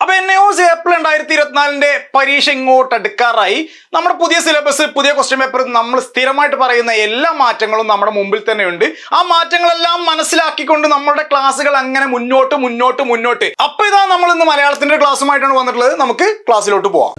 അപ്പൊ N hose April രണ്ടായിരത്തി ഇരുപത്തിനാലിന്റെ പരീക്ഷ ഇങ്ങോട്ട് അടുക്കാറായി. നമ്മുടെ പുതിയ സിലബസ് പുതിയ ക്വസ്റ്റ്യൻ പേപ്പർ നമ്മൾ സ്ഥിരമായിട്ട് പറയുന്ന എല്ലാ മാറ്റങ്ങളും നമ്മുടെ മുമ്പിൽ തന്നെയുണ്ട്. ആ മാറ്റങ്ങളെല്ലാം മനസ്സിലാക്കിക്കൊണ്ട് നമ്മുടെ ക്ലാസ്സുകൾ അങ്ങനെ മുന്നോട്ട് മുന്നോട്ട് മുന്നോട്ട്. അപ്പൊ ഇതാ നമ്മൾ ഇന്ന് മലയാളത്തിന്റെ ക്ലാസ്സുമായിട്ടാണ് വന്നിട്ടുള്ളത്. നമുക്ക് ക്ലാസ്സിലോട്ട് പോവാം.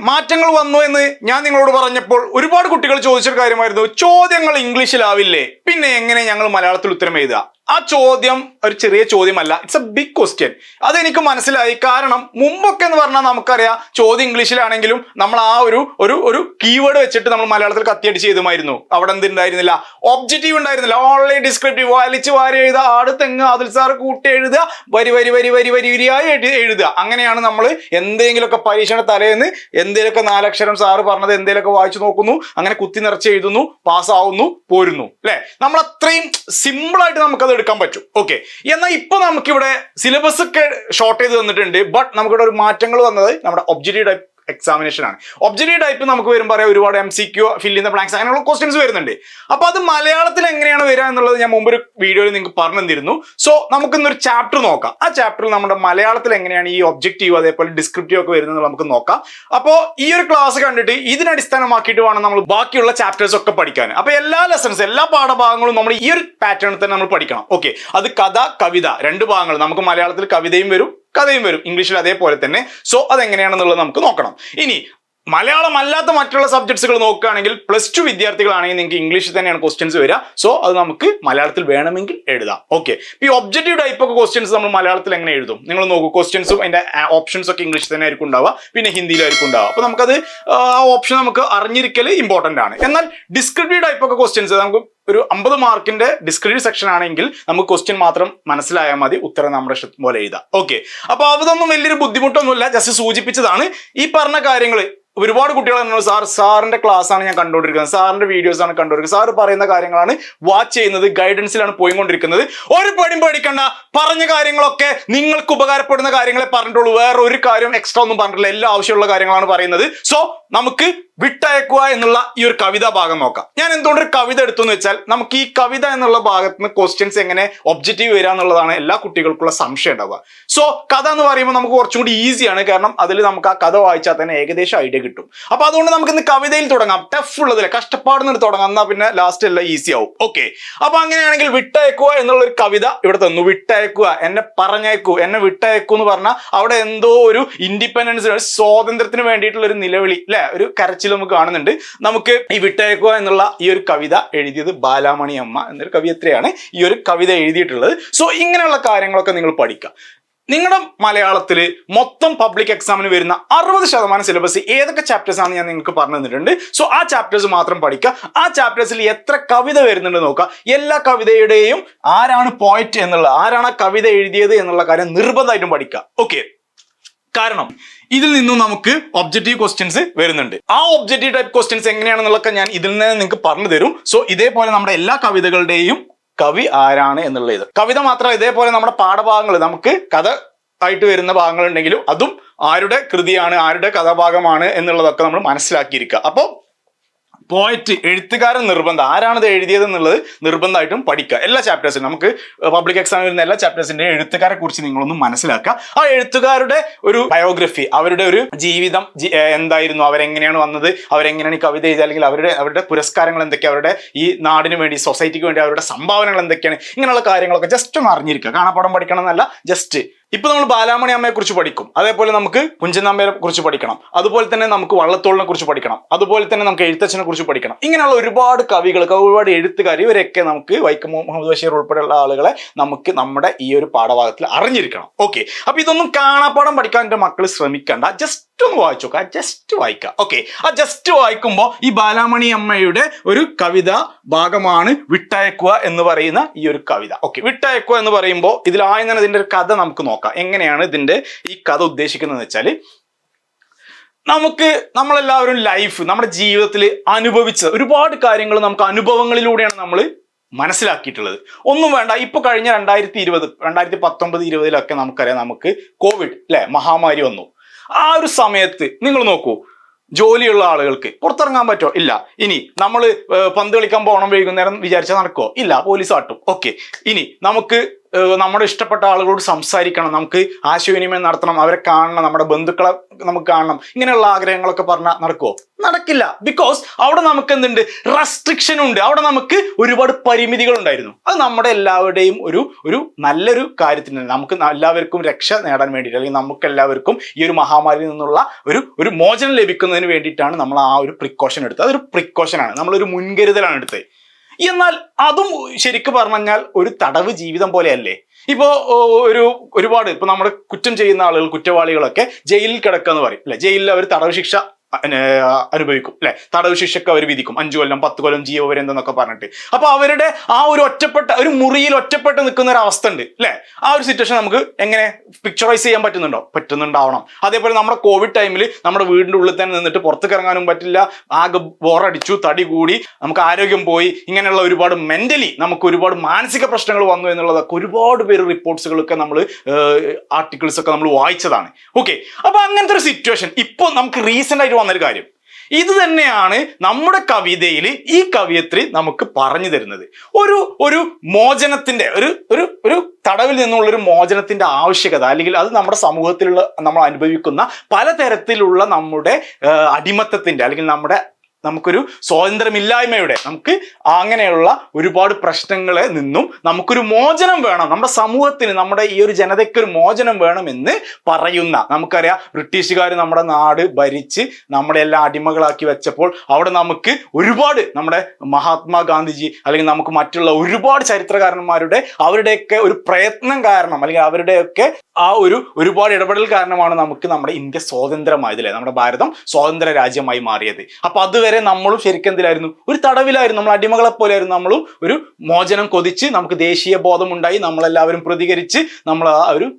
മാറ്റങ്ങൾ വന്നു എന്ന് ഞാൻ നിങ്ങളോട് പറഞ്ഞപ്പോൾ ഒരുപാട് കുട്ടികൾ ചോദിച്ചൊരു കാര്യമായിരുന്നു ചോദ്യങ്ങൾ ഇംഗ്ലീഷിലാവില്ലേ? പിന്നെ എങ്ങനെ ഞങ്ങൾ മലയാളത്തിൽ ഉത്തരം എഴുതുക? ആ ചോദ്യം ഒരു ചെറിയ ചോദ്യമല്ല. ഇറ്റ്സ് എ ബിഗ് ക്വസ്റ്റ്യൻ അതെനിക്ക് മനസ്സിലായി. കാരണം മുമ്പൊക്കെ എന്ന് പറഞ്ഞാൽ നമുക്കറിയാം ചോദ്യം ഇംഗ്ലീഷിലാണെങ്കിലും നമ്മൾ ആ ഒരു ഒരു ഒരു കീവേഡ് വെച്ചിട്ട് നമ്മൾ മലയാളത്തിൽ കത്തിയടിച്ച് ചെയ്തുമായിരുന്നു. അവിടെ എന്തുണ്ടായിരുന്നില്ല? ഒബ്ജക്റ്റീവ് ഉണ്ടായിരുന്നില്ല. ഓൺലൈൻ ഡിസ്ക്രിപ്റ്റീവ് വലിച്ച് വാരി എഴുതുക. ആട് തെങ്ങ് അതിൽ സാർ കൂട്ടി എഴുതുക. വരി വരി വരി വരി വരി വരിയായി എഴുതുക. അങ്ങനെയാണ് നമ്മൾ എന്തെങ്കിലുമൊക്കെ പരീക്ഷയുടെ തലേന്ന് എന്തെങ്കിലുമൊക്കെ നാലക്ഷരം സാറ് പറഞ്ഞത് എന്തെങ്കിലുമൊക്കെ വായിച്ചു നോക്കുന്നു. അങ്ങനെ കുത്തി നിറച്ച് എഴുതുന്നു. പാസ്സാവുന്നു പോരുന്നു. അല്ലെ? നമ്മൾ അത്രയും സിമ്പിൾ ആയിട്ട് നമുക്കത് എടുക്കാൻ പറ്റും. ഓക്കെ എന്നാൽ ഇപ്പൊ നമുക്കിവിടെ സിലബസ് ഒക്കെ ഷോർട്ട് ചെയ്ത് തന്നിട്ടുണ്ട്. ബട്ട് നമുക്കിവിടെ ഒരു മാറ്റങ്ങൾ വന്നത് നമ്മുടെ ഒബ്ജക്റ്റീവ് ടൈപ്പ് എക്സാമിനേഷൻ ആണ്. ഒബ്ജക്റ്റീവ് ടൈപ്പ് നമുക്ക് വരും പറയാം ഒരുപാട് M C Q fill in blanks അങ്ങനെയുള്ള ക്വസ്റ്റ്യൻസ് വരുന്നുണ്ട്. അപ്പൊ അത് മലയാളത്തിൽ എങ്ങനെയാണ് വരിക എന്നുള്ളത് ഞാൻ മുമ്പ് ഒരു വീഡിയോയിൽ നിങ്ങൾക്ക് പറഞ്ഞു തന്നിരുന്നു സോ നമുക്ക് ഇന്നൊരു ചാപ്റ്റർ നോക്കാം. ആ ചാപ്റ്ററിൽ നമ്മുടെ മലയാളത്തിൽ എങ്ങനെയാണ് ഈ ഒബ്ജക്റ്റീവ് അതേപോലെ ഡിസ്ക്രിപ്റ്റീവ് ഒക്കെ വരുന്നത് നമുക്ക് നോക്കാം. അപ്പോൾ ഈ ഒരു ക്ലാസ് കണ്ടിട്ട് ഇതിനടിസ്ഥാനമാക്കിയിട്ട് വേണം നമ്മൾ ബാക്കിയുള്ള ചാപ്റ്റേഴ്സ് ഒക്കെ പഠിക്കാൻ. അപ്പൊ എല്ലാ ലെസൺസ് എല്ലാ പാഠഭാഗങ്ങളും നമ്മൾ ഈ ഒരു പാറ്റേണിൽ തന്നെ നമ്മൾ പഠിക്കണം. ഓക്കെ അത് കഥ കവിത രണ്ട് ഭാഗങ്ങൾ. നമുക്ക് മലയാളത്തിൽ കവിതയും വരും കഥയും വരും ഇംഗ്ലീഷിൽ അതേപോലെ തന്നെ. സോ അതെങ്ങനെയാണെന്നുള്ളത് നമുക്ക് നോക്കണം. ഇനി മലയാളം അല്ലാത്ത മറ്റുള്ള സബ്ജക്ട്സുകൾ നോക്കുകയാണെങ്കിൽ പ്ലസ് ടു വിദ്യാർത്ഥികളാണെങ്കിൽ നിങ്ങൾക്ക് ഇംഗ്ലീഷിൽ തന്നെയാണ് ക്വസ്റ്റ്യൻസ് വരിക. സോ അത് നമുക്ക് മലയാളത്തിൽ വേണമെങ്കിൽ എഴുതാം. ഓക്കെ ഈ ഒബ്ജക്റ്റീവ് ടൈപ്പ് ഒക്കെ ക്വസ്റ്റ്യൻസ് നമ്മൾ മലയാളത്തിൽ എങ്ങനെ എഴുതും? നിങ്ങൾ നോക്കൂ ക്വസ്റ്റ്യൻസും അതിന്റെ ഓപ്ഷൻസ് ഒക്കെ ഇംഗ്ലീഷിൽ തന്നെ ആയിരിക്കും ഉണ്ടാവുക. പിന്നെ ഹിന്ദിയിലായിരിക്കും ഉണ്ടാവുക. അപ്പൊ നമുക്കത് ആ ഓപ്ഷൻ നമുക്ക് അറിഞ്ഞിരിക്കൽ ഇമ്പോർട്ടന്റ് ആണ്. എന്നാൽ ഡിസ്ക്രിപ്റ്റീവ് ടൈപ്പ് ഒക്കെ ക്വസ്റ്റ്യൻസ് നമുക്ക് ഒരു അമ്പത് മാർക്കിന്റെ ഡിസ്ക്രിപ്റ്റീവ് സെക്ഷൻ ആണെങ്കിൽ നമുക്ക് ക്വസ്റ്റ്യൻ മാത്രം മനസ്സിലായാൽ മതി. ഉത്തരം നമ്മുടെ പോലെ എഴുതാം. ഓക്കെ അപ്പൊ അതൊന്നും വലിയൊരു ബുദ്ധിമുട്ടൊന്നുമില്ല. ജസ്റ്റ് സൂചിപ്പിച്ചതാണ്. ഈ പറഞ്ഞ കാര്യങ്ങൾ ഒരുപാട് കുട്ടികൾ എന്നോട് സാർ സാറിന്റെ ക്ലാസ് ആണ് ഞാൻ കണ്ടുകൊണ്ടിരിക്കുന്നത്. സാറിന്റെ വീഡിയോസ് ആണ് കണ്ടുകൊണ്ടിരിക്കുന്നത്. സാർ പറയുന്ന കാര്യങ്ങളാണ് വാച്ച് ചെയ്യുന്നത് ഗൈഡൻസിലാണ് പോയിക്കൊണ്ടിരിക്കുന്നത്. ഒരു പേടിയും പേടിക്കണ്ട. പറഞ്ഞ കാര്യങ്ങളൊക്കെ നിങ്ങൾക്ക് ഉപകാരപ്പെടുന്ന കാര്യങ്ങളെ പറഞ്ഞിട്ടുള്ളൂ. വേറെ ഒരു കാര്യം എക്സ്ട്രാ ഒന്നും പറഞ്ഞിട്ടില്ല. എല്ലാ ആവശ്യമുള്ള കാര്യങ്ങളാണ് പറയുന്നത്. സോ നമുക്ക് വിട്ടയക്കുക എന്നുള്ള ഈ ഒരു കവിതാ ഭാഗം നോക്കാം. ഞാൻ എന്തുകൊണ്ട് കവിത എടുത്തു എന്ന് വെച്ചാൽ നമുക്ക് ഈ കവിത എന്നുള്ള ഭാഗത്ത് നിന്ന് ക്വസ്റ്റ്യൻസ് എങ്ങനെ ഒബ്ജക്റ്റീവ് വരിക എന്നുള്ളതാണ് എല്ലാ കുട്ടികൾക്കുള്ള സംശയം ഉണ്ടാവുക. സോ കഥ എന്ന് പറയുമ്പോൾ നമുക്ക് കുറച്ചും കൂടി ഈസിയാണ് കാരണം അതിൽ നമുക്ക് ആ കഥ വായിച്ചാൽ തന്നെ ഏകദേശം ഐഡിയ കിട്ടും. അപ്പൊ അതുകൊണ്ട് നമുക്ക് ഇന്ന് കവിതയിൽ തുടങ്ങാം. ടഫ് ഉള്ളതിൽ കഷ്ടപ്പാടുന്ന തുടങ്ങാം. എന്നാൽ പിന്നെ ലാസ്റ്റ് എല്ലാം ഈസി ആവും. ഓക്കെ അപ്പൊ അങ്ങനെയാണെങ്കിൽ വിട്ടയക്കുക എന്നുള്ള ഒരു കവിത ഇവിടെ തന്നു. വിട്ടയക്കുക എന്നെ പറഞ്ഞേക്കൂ എന്നെ വിട്ടയക്കൂ എന്ന് പറഞ്ഞാൽ അവിടെ എന്തോ ഒരു ഇൻഡിപെൻഡൻസ് സ്വാതന്ത്ര്യത്തിന് വേണ്ടിയിട്ടുള്ള ഒരു നിലവിളി അല്ലെ? ഒരു കരച്ചിൽ നമുക്ക് കാണുന്നുണ്ട്. നമുക്ക് ഈ വിട്ടയക്കുക എന്നുള്ള ഈ ഒരു കവിത എഴുതിയത് ബാലാമണി അമ്മ എന്നൊരു കവിയത്രയാണ് ഈ ഒരു കവിത എഴുതിയിട്ടുള്ളത്. സോ ഇങ്ങനെയുള്ള കാര്യങ്ങളൊക്കെ നിങ്ങൾ പഠിക്കുക. നിങ്ങളുടെ മലയാളത്തിൽ മൊത്തം പബ്ലിക് എക്സാമിന് വരുന്ന അറുപത് ശതമാനം സിലബസ് ഏതൊക്കെ ചാപ്റ്റേഴ്സ് ആണ് ഞാൻ നിങ്ങൾക്ക് പറഞ്ഞു തന്നിട്ടുണ്ട്? സോ ആ ചാപ്റ്റേഴ്സ് മാത്രം പഠിക്കുക. ആ ചാപ്റ്റേഴ്സിൽ എത്ര കവിത വരുന്നുണ്ട് നോക്കുക. എല്ലാ കവിതയുടെയും ആരാണ് പോയിന്റ് എന്നുള്ള ആരാണ് കവിത എഴുതിയത് എന്നുള്ള കാര്യം നിർബന്ധമായിട്ടും പഠിക്കുക. ഓക്കെ കാരണം ഇതിൽ നിന്നും നമുക്ക് ഒബ്ജക്റ്റീവ് ക്വസ്റ്റ്യൻസ് വരുന്നുണ്ട്. ആ ഒബ്ജക്റ്റീവ് ടൈപ്പ് ക്വസ്റ്റ്യൻസ് എങ്ങനെയാണെന്നുള്ളതൊക്കെ ഞാൻ ഇതിൽ നിന്ന് നിങ്ങൾക്ക് പറഞ്ഞു തരും. സോ ഇതേപോലെ നമ്മുടെ എല്ലാ കവിതകളുടെയും കവി ആരാണ് എന്നുള്ള ഇത് കവിത മാത്രം ഇതേപോലെ നമ്മുടെ പാഠഭാഗങ്ങൾ നമുക്ക് കഥ ആയിട്ട് വരുന്ന ഭാഗങ്ങൾ ഉണ്ടെങ്കിലും അതും ആരുടെ കൃതിയാണ് ആരുടെ കഥാഭാഗമാണ് എന്നുള്ളതൊക്കെ നമ്മൾ മനസ്സിലാക്കിയിരിക്കുക. അപ്പോൾ പോയറ്റ് എഴുത്തുകാരൻ നിർബന്ധം. ആരാണത് എഴുതിയത് എന്നുള്ളത് നിർബന്ധമായിട്ടും പഠിക്കുക. എല്ലാ ചാപ്റ്റേഴ്സിനും നമുക്ക് പബ്ലിക് എക്സാമിൽ വരുന്ന എല്ലാ ചാപ്റ്റേഴ്സിന്റെ എഴുത്തുകാരെ കുറിച്ച് നിങ്ങളൊന്ന് മനസ്സിലാക്കുക. ആ എഴുത്തുകാരുടെ ഒരു ബയോഗ്രഫി അവരുടെ ഒരു ജീവിതം എന്തായിരുന്നു അവരെങ്ങനെയാണ് വന്നത് അവരെങ്ങനെയാണ് ഈ കവിത എഴുതിയത് അല്ലെങ്കിൽ അവരുടെ അവരുടെ പുരസ്കാരങ്ങൾ എന്തൊക്കെയാണ് അവരുടെ ഈ നാടിന് വേണ്ടി സൊസൈറ്റിക്ക് വേണ്ടി അവരുടെ സംഭാവനകൾ എന്തൊക്കെയാണ് ഇങ്ങനെയുള്ള കാര്യങ്ങളൊക്കെ ജസ്റ്റ് ഒന്ന് അറിഞ്ഞിരിക്കുക. കാണാപ്പാടം പഠിക്കണം എന്നല്ല ജസ്റ്റ് ഇപ്പൊ നമ്മൾ ബാലാമണി അമ്മയെ കുറിച്ച് പഠിക്കും. അതേപോലെ നമുക്ക് കുഞ്ചൻ അമ്മയെ കുറിച്ച് പഠിക്കണം. അതുപോലെ തന്നെ നമുക്ക് വള്ളത്തോളിനെ കുറിച്ച് പഠിക്കണം. അതുപോലെ തന്നെ നമുക്ക് എഴുത്തച്ഛനെ കുറിച്ച് പഠിക്കണം. ഇങ്ങനെയുള്ള ഒരുപാട് കവികൾ ഒരുപാട് എഴുത്തുകാർ ഇവരൊക്കെ നമുക്ക് വൈക്കം മുഹമ്മദ് ബഷീർ ഉൾപ്പെടെയുള്ള ആളുകളെ നമുക്ക് നമ്മുടെ ഈ ഒരു പാഠഭാഗത്തിൽ അറിഞ്ഞിരിക്കണം. ഓക്കെ അപ്പൊ ഇതൊന്നും കാണാപ്പാടം പഠിക്കാൻ എന്റെ മക്കൾ ശ്രമിക്കണ്ട. ജസ്റ്റ് ജസ്റ്റ് വായിച്ചു നോക്കുക ജസ്റ്റ് വായിക്കുക ഓക്കെ ആ ജസ്റ്റ് വായിക്കുമ്പോൾ ഈ ബാലാമണി അമ്മയുടെ ഒരു കവിത ഭാഗമാണ് വിട്ടയക്കുക എന്ന് പറയുന്ന ഈ ഒരു കവിത. ഓക്കെ വിട്ടയക്കുക എന്ന് പറയുമ്പോൾ ഇതിൽ തന്നെ ഇതിന്റെ ഒരു കഥ നമുക്ക് നോക്കാം. എങ്ങനെയാണ് ഇതിന്റെ ഈ കഥ ഉദ്ദേശിക്കുന്നത് വെച്ചാൽ നമുക്ക് നമ്മളെല്ലാവരും ലൈഫ് നമ്മുടെ ജീവിതത്തിൽ അനുഭവിച്ച ഒരുപാട് കാര്യങ്ങൾ നമുക്ക് അനുഭവങ്ങളിലൂടെയാണ് നമ്മൾ മനസ്സിലാക്കിയിട്ടുള്ളത്. ഒന്നും വേണ്ട. ഇപ്പൊ കഴിഞ്ഞ രണ്ടായിരത്തി ഇരുപത് രണ്ടായിരത്തി പത്തൊമ്പത് ഇരുപതിലൊക്കെ നമുക്കറിയാം നമുക്ക് കോവിഡ് അല്ലെ മഹാമാരി വന്നു. ആ ഒരു സമയത്ത് നിങ്ങൾ നോക്കൂ. ജോലിയുള്ള ആളുകൾക്ക് പുറത്തിറങ്ങാൻ പറ്റുമോ ഇല്ല. ഇനി നമ്മൾ പന്ത് കളിക്കാൻ പോകണം വൈകുന്നേരം വിചാരിച്ചാൽ നടക്കുമോ ഇല്ല. പോലീസ് ആട്ടും ഓക്കെ. ഇനി നമുക്ക് നമ്മുടെ ഇഷ്ടപ്പെട്ട ആളുകളോട് സംസാരിക്കണം. നമുക്ക് ആശയവിനിമയം നടത്തണം. അവരെ കാണണം. നമ്മുടെ ബന്ധുക്കളെ നമുക്ക് കാണണം. ഇങ്ങനെയുള്ള ആഗ്രഹങ്ങളൊക്കെ പറഞ്ഞാൽ നടക്കുമോ നടക്കില്ല. ബിക്കോസ് അവിടെ നമുക്ക് എന്തുണ്ട്? റെസ്ട്രിക്ഷൻ ഉണ്ട്. അവിടെ നമുക്ക് ഒരുപാട് പരിമിതികൾ ഉണ്ടായിരുന്നു. അത് നമ്മുടെ എല്ലാവരുടെയും ഒരു ഒരു നല്ലൊരു കാര്യത്തിന് നമുക്ക് എല്ലാവർക്കും രക്ഷ നേടാൻ വേണ്ടിയിട്ട് അല്ലെങ്കിൽ നമുക്ക് എല്ലാവർക്കും ഈ ഒരു മഹാമാരിയിൽ നിന്നുള്ള ഒരു ഒരു മോചനം ലഭിക്കുന്നതിന് വേണ്ടിയിട്ടാണ് നമ്മൾ ആ ഒരു പ്രിക്കോഷൻ എടുത്തത്. അതൊരു പ്രിക്കോഷനാണ് നമ്മളൊരു മുൻകരുതലാണ് എടുത്തത്. എന്നാൽ അതും ശരിക്കും പറഞ്ഞാൽ ഒരു തടവ് ജീവിതം പോലെയല്ലേ? ഇപ്പോ ഒരു ഒരുപാട് ഇപ്പൊ നമ്മൾ കുറ്റം ചെയ്യുന്ന ആളുകൾ കുറ്റവാളികളൊക്കെ ജയിലിൽ കിടക്കുക എന്ന് പറയും. അല്ലെ? ജയിലിൽ അവർ തടവ് ശിക്ഷ അനുഭവിക്കും അല്ലെ? തടവ് ശിക്ഷക്ക് അവർ വിധിക്കും. അഞ്ചു കൊല്ലം പത്ത് കൊല്ലം ജീവപര്യന്തം എന്നൊക്കെ പറഞ്ഞിട്ട്. അപ്പൊ അവരുടെ ആ ഒരു ഒറ്റപ്പെട്ട ഒരു മുറിയിൽ ഒറ്റപ്പെട്ട് നിൽക്കുന്ന ഒരു അവസ്ഥ ഉണ്ട് അല്ലെ? ആ ഒരു സിറ്റുവേഷൻ നമുക്ക് എങ്ങനെ പിക്ചറൈസ് ചെയ്യാൻ പറ്റുന്നുണ്ടോ? പറ്റുന്നുണ്ടാവണം. അതേപോലെ നമ്മുടെ കോവിഡ് ടൈമിൽ നമ്മുടെ വീടിന്റെ ഉള്ളിൽ തന്നെ നിന്നിട്ട് പുറത്തേക്ക് ഇറങ്ങാനും പറ്റില്ല. ആകെ ബോറടിച്ചു തടി കൂടി നമുക്ക് ആരോഗ്യം പോയി. ഇങ്ങനെയുള്ള ഒരുപാട് മെന്റലി നമുക്ക് ഒരുപാട് മാനസിക പ്രശ്നങ്ങൾ വന്നു എന്നുള്ളതൊക്കെ ഒരുപാട് പേര് റിപ്പോർട്ട്സുകളൊക്കെ നമ്മൾ ആർട്ടിക്കിൾസ് ഒക്കെ നമ്മൾ വായിച്ചതാണ്. ഓക്കെ അപ്പൊ അങ്ങനത്തെ ഒരു സിറ്റുവേഷൻ ഇപ്പോൾ നമുക്ക് റീസെന്റ് ആയിട്ട് വന്നൊരു കാര്യം. ഇത് തന്നെയാണ് നമ്മുടെ കവിതയിൽ ഈ കവിയത്രി നമുക്ക് പറഞ്ഞു തരുന്നത്. ഒരു ഒരു മോചനത്തിന്റെ ഒരു ഒരു ഒരു തടവിൽ നിന്നുള്ള ഒരു മോചനത്തിന്റെ ആവശ്യകത അല്ലെങ്കിൽ അത് നമ്മുടെ സമൂഹത്തിലുള്ള നമ്മൾ അനുഭവിക്കുന്ന പലതരത്തിലുള്ള നമ്മുടെ അടിമത്തത്തിന്റെ അല്ലെങ്കിൽ നമ്മുടെ നമുക്കൊരു സ്വാതന്ത്ര്യമില്ലായ്മയുടെ നമുക്ക് അങ്ങനെയുള്ള ഒരുപാട് പ്രശ്നങ്ങളെ നിന്നും നമുക്കൊരു മോചനം വേണം. നമ്മുടെ സമൂഹത്തിന് നമ്മുടെ ഈ ഒരു ജനതയ്ക്ക് ഒരു മോചനം വേണമെന്ന് പറയുന്ന നമുക്കറിയാം ബ്രിട്ടീഷുകാർ നമ്മുടെ നാട് ഭരിച്ച് നമ്മുടെ എല്ലാം അടിമകളാക്കി വെച്ചപ്പോൾ അവിടെ നമുക്ക് ഒരുപാട് നമ്മുടെ മഹാത്മാഗാന്ധിജി അല്ലെങ്കിൽ നമുക്ക് മറ്റുള്ള ഒരുപാട് ചരിത്രകാരന്മാരുടെ അവരുടെയൊക്കെ ഒരു പ്രയത്നം കാരണം അല്ലെങ്കിൽ അവരുടെയൊക്കെ ആ ഒരു ഒരുപാട് ഇടപെടൽ കാരണമാണ് നമുക്ക് നമ്മുടെ ഇന്ത്യ സ്വതന്ത്രമായത് അല്ലേ? നമ്മുടെ ഭാരതം സ്വതന്ത്ര രാജ്യമായി മാറിയത്. അപ്പൊ അതുവരെ നമ്മളും ശരിക്കും എന്തിലായിരുന്നു ഒരു തടവിലായിരുന്നു. നമ്മൾ അടിമകളെ പോലെയായിരുന്നു നമ്മളും ഒരു മോചനം കൊതിച്ച് നമുക്ക് ദേശീയ ബോധമുണ്ടായി. നമ്മളെല്ലാവരും പ്രതികരിച്ച് നമ്മൾ ആ ഒരു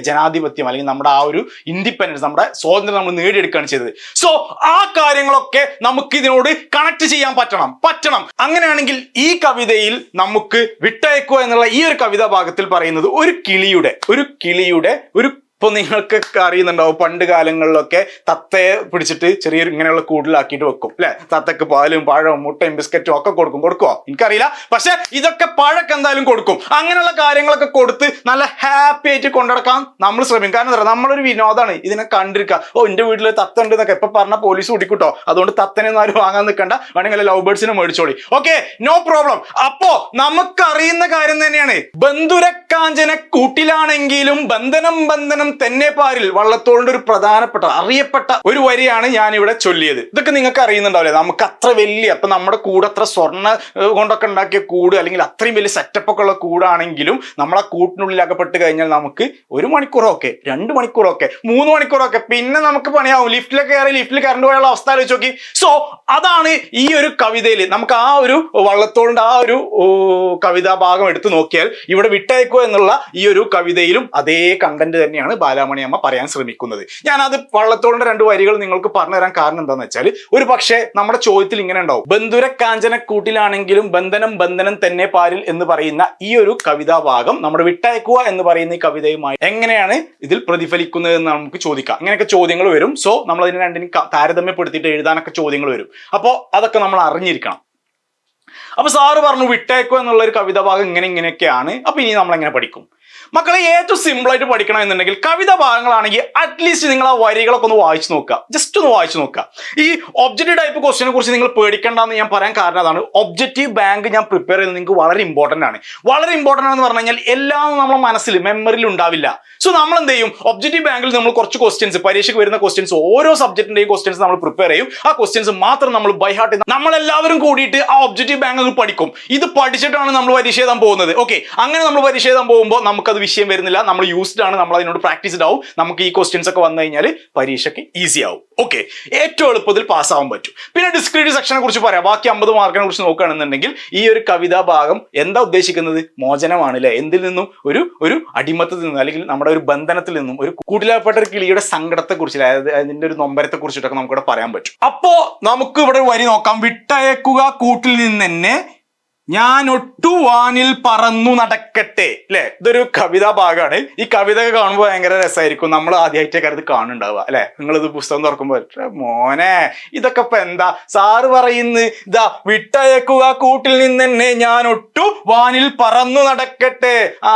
ജനാധിപത്യം അല്ലെങ്കിൽ നമ്മുടെ ആ ഒരു ഇൻഡിപെൻഡൻസ് നമ്മുടെ സ്വാതന്ത്ര്യം നമ്മൾ നേടിയെടുക്കുകയാണ് ചെയ്തത്. സോ ആ കാര്യങ്ങളൊക്കെ നമുക്ക് ഇതിനോട് കണക്ട് ചെയ്യാൻ പറ്റണം. പറ്റണം. അങ്ങനെയാണെങ്കിൽ ഈ കവിതയിൽ നമുക്ക് വിട്ടയക്കുക എന്നുള്ള ഈ ഒരു കവിതാ ഭാഗത്തിൽ പറയുന്നത് ഒരു കിളിയുടെ ഒരു കിളിയുടെ ഒരു ഇപ്പൊ നിങ്ങൾക്കൊക്കെ അറിയുന്നുണ്ടാവും പണ്ട് കാലങ്ങളിലൊക്കെ തത്തയെ പിടിച്ചിട്ട് ചെറിയൊരു ഇങ്ങനെയുള്ള കൂടിലാക്കിയിട്ട് വെക്കും അല്ലെ? തത്തക്ക് പാലും പഴവും മുട്ടയും ബിസ്ക്കറ്റും ഒക്കെ കൊടുക്കും. കൊടുക്കുമോ എനിക്കറിയില്ല. പക്ഷേ ഇതൊക്കെ പഴക്ക് എന്തായാലും കൊടുക്കും. അങ്ങനെയുള്ള കാര്യങ്ങളൊക്കെ കൊടുത്ത് നല്ല ഹാപ്പി ആയിട്ട് കൊണ്ടുനടക്കാൻ നമ്മൾ ശ്രമിക്കും. കാരണം എന്താ നമ്മളൊരു വിനോദമാണ്. ഇതിനെ കണ്ടിരിക്കുക. ഓ എന്റെ വീട്ടിൽ തത്ത ഉണ്ട് എന്നൊക്കെ. എപ്പോൾ പറഞ്ഞ പോലീസ് കുടിക്കൂട്ടോ അതുകൊണ്ട് തത്തനെ ഒന്നും ആരും വാങ്ങാൻ നിൽക്കണ്ട. വേണമെങ്കിൽ ലവ് ബേർഡ്സിനെ മേടിച്ചോളി. ഓക്കെ നോ പ്രോബ്ലം അപ്പോ നമുക്കറിയുന്ന കാര്യം തന്നെയാണ്. ബന്ധുരക്കാഞ്ചന കൂട്ടിലാണെങ്കിലും ബന്ധനം ബന്ധനം തന്നെ പാരിൽ വള്ളത്തോളിന്റെ ഒരു പ്രധാനപ്പെട്ട അറിയപ്പെട്ട ഒരു വരിയാണ് ഞാൻ ഇവിടെ ചൊല്ലിയത്. ഇതൊക്കെ നിങ്ങൾക്ക് അറിയുന്നുണ്ടാവില്ലേ? നമുക്ക് അത്ര വലിയ അപ്പൊ നമ്മുടെ കൂടെ അത്ര സ്വർണ കൊണ്ടൊക്കെ ഉണ്ടാക്കിയ കൂട് അല്ലെങ്കിൽ അത്രയും വലിയ സെറ്റപ്പ് ഒക്കെ ഉള്ള കൂടാണെങ്കിലും നമ്മൾ ആ കൂട്ടിനുള്ളിൽ അകപ്പെട്ട് കഴിഞ്ഞാൽ നമുക്ക് ഒരു മണിക്കൂറൊക്കെ രണ്ട് മണിക്കൂറൊക്കെ മൂന്ന് മണിക്കൂറൊക്കെ പിന്നെ നമുക്ക് പണിയാവും. ലിഫ്റ്റിലൊക്കെ കയറി ലിഫ്റ്റിൽ കറണ്ട് പോയുള്ള അവസ്ഥ ആലോചിച്ച് നോക്കി. സോ അതാണ് ഈ ഒരു കവിതയിൽ നമുക്ക് ആ ഒരു വള്ളത്തോളിന്റെ ആ ഒരു കവിതാഭാഗം കവിതാ ഭാഗം എടുത്തു നോക്കിയാൽ ഇവിടെ വിട്ടയക്കുക എന്നുള്ള ഈ ഒരു കവിതയിലും അതേ കണ്ടന്റ് തന്നെയാണ് ബാലാമണി അമ്മ പറയാൻ ശ്രമിക്കുന്നത്. ഞാൻ അത് വള്ളത്തോളിന്റെ രണ്ട് വരികൾ നിങ്ങൾക്ക് പറഞ്ഞു തരാൻ കാരണം എന്താണെന്ന് വെച്ചാൽ ഒരു പക്ഷേ നമ്മുടെ ചോദ്യത്തിൽ ഇങ്ങനെ ഉണ്ടാവും. ബന്ധുര കാഞ്ചന കൂട്ടിലാണെങ്കിലും ബന്ധനം ബന്ധനം തന്നെ പാരിൽ എന്ന് പറയുന്ന ഈ ഒരു കവിതാ ഭാഗം നമ്മുടെ വിട്ടയക്കുക എന്ന് പറയുന്ന ഈ കവിതയുമായി എങ്ങനെയാണ് ഇതിൽ പ്രതിഫലിക്കുന്നത് എന്ന് നമുക്ക് ചോദിക്കാം. അങ്ങനെയൊക്കെ ചോദ്യങ്ങൾ വരും. സോ നമ്മൾ അതിനെ രണ്ടിനും താരതമ്യപ്പെടുത്തിയിട്ട് എഴുതാനൊക്കെ ചോദ്യങ്ങൾ വരും. അപ്പോൾ അതൊക്കെ നമ്മൾ അറിഞ്ഞിരിക്കണം. അപ്പൊ സാറ് പറഞ്ഞു വിട്ടേക്കോ എന്നുള്ള ഒരു കവിത ഭാഗം ഇങ്ങനെ ഇങ്ങനെയൊക്കെയാണ്. അപ്പൊ ഇനി നമ്മൾ എങ്ങനെ പഠിക്കും? മക്കളെ ഏറ്റവും സിമ്പിൾ ആയിട്ട് പഠിക്കണം എന്നുണ്ടെങ്കിൽ കവിത ഭാഗങ്ങളാണെങ്കിൽ അറ്റ്ലീസ്റ്റ് നിങ്ങൾ ആ വരികളൊക്കെ ഒന്ന് വായിച്ചു നോക്കുക. ജസ്റ്റ് ഒന്ന് വായിച്ചു നോക്കുക. ഈ ഒബ്ജക്റ്റീവ് ടൈപ്പ് ക്വസ്റ്റിനെ കുറിച്ച് നിങ്ങൾ പേടിക്കേണ്ടെന്ന് ഞാൻ പറയാൻ കാരണം അതാണ്. ഒബ്ജക്റ്റീവ് ബാങ്ക് ഞാൻ പ്രിപ്പയർ ചെയ്യുന്നത് നിങ്ങൾക്ക് വളരെ ഇമ്പോർട്ടന്റ് ആണ്. വളരെ ഇമ്പോർട്ടന്റ് ആണെന്ന് പറഞ്ഞു കഴിഞ്ഞാൽ എല്ലാം നമ്മുടെ മനസ്സിൽ മെമ്മറിയിൽ ഉണ്ടാവില്ല. സോ നമ്മൾ എന്ത് ചെയ്യും ഒബ്ജക്റ്റീവ് ബാങ്കിൽ നമ്മൾ കുറച്ച് ക്വസ്റ്റ്യൻസ് പരീക്ഷയ്ക്ക് വരുന്ന ക്വസ്റ്റ്യൻസ് ഓരോ സബ്ജക്റ്റിന്റെയും ക്വസ്റ്റ്യൻസ് നമ്മൾ പ്രിപ്പയർ ചെയ്യും. ആ ക്വസ്റ്റ്യൻസ് മാത്രം നമ്മൾ ബൈ ഹാർട്ട് നമ്മളെല്ലാവരും കൂടിയിട്ട് ആ ഒബ്ജക്റ്റീവ് ബാങ്ക് പഠിക്കും. ഇത് പഠിച്ചിട്ടാണ് നമ്മൾ പരീക്ഷ എഴുതാൻ പോകുന്നത്. ഓക്കെ അങ്ങനെ നമ്മൾ പരീക്ഷ എഴുതാൻ പോകുമ്പോൾ നമുക്ക് നമുക്കത് വിഷയം വരുന്നില്ല. നമ്മൾ യൂസ്ഡ് ആണ്. നമ്മൾ അതിനോട് പ്രാക്ടീസ്ഡ് ആവും നമുക്ക് ഈ ക്വസ്റ്റ്യൻസ് ഒക്കെ വന്നു കഴിഞ്ഞാൽ പരീക്ഷയ്ക്ക് ഈസി ആവും. ഓക്കെ ഏറ്റവും എളുപ്പത്തിൽ പാസ്സാവാൻ പറ്റും. പിന്നെ ഡിസ്ക്രിപ്റ്റീവ് സെക്ഷനെ കുറിച്ച് പറയാം. ബാക്കി അമ്പത് മാർക്കിനെ കുറിച്ച് നോക്കുകയാണെന്നുണ്ടെങ്കിൽ ഈ ഒരു കവിതാ ഭാഗം എന്താ ഉദ്ദേശിക്കുന്നത്? മോചനമാണ് അല്ലെ? എന്തിൽ നിന്നും? ഒരു ഒരു അടിമത്തത്തിൽ നിന്നും അല്ലെങ്കിൽ നമ്മുടെ ഒരു ബന്ധനത്തിൽ നിന്നും ഒരു കൂട്ടിലാപ്പെട്ട ഒരു കിളിയുടെ സങ്കടത്തെ കുറിച്ച് അതായത് അതിന്റെ ഒരു നൊമ്പരത്തെ കുറിച്ചിട്ടൊക്കെ നമുക്കിവിടെ പറയാൻ പറ്റും. അപ്പോ നമുക്ക് ഇവിടെ വരി നോക്കാം. വിട്ടയക്കുക കൂട്ടിൽ നിന്ന് തന്നെ ഞാൻ ഒട്ടു വാനിൽ പറന്നു നടക്കട്ടെ അല്ലെ ഇതൊരു കവിതാ ഭാഗമാണ് ഈ കവിത കാണുമ്പോൾ ഭയങ്കര രസമായിരിക്കും നമ്മൾ ആദ്യമായിട്ടൊക്കെ അത് കാണുന്നുണ്ടാവുക അല്ലെ നിങ്ങളിത് പുസ്തകം തുറക്കുമ്പോൾ "ഛെ, മോനെ ഇതൊക്കെ ഇപ്പൊ എന്താ? സാറ് പറയുന്നു ഇതാ വിട്ടയക്കുക കൂട്ടിൽ നിന്ന് തന്നെ ഞാൻ ഒട്ടു വാനിൽ പറന്നു നടക്കട്ടെ. ആ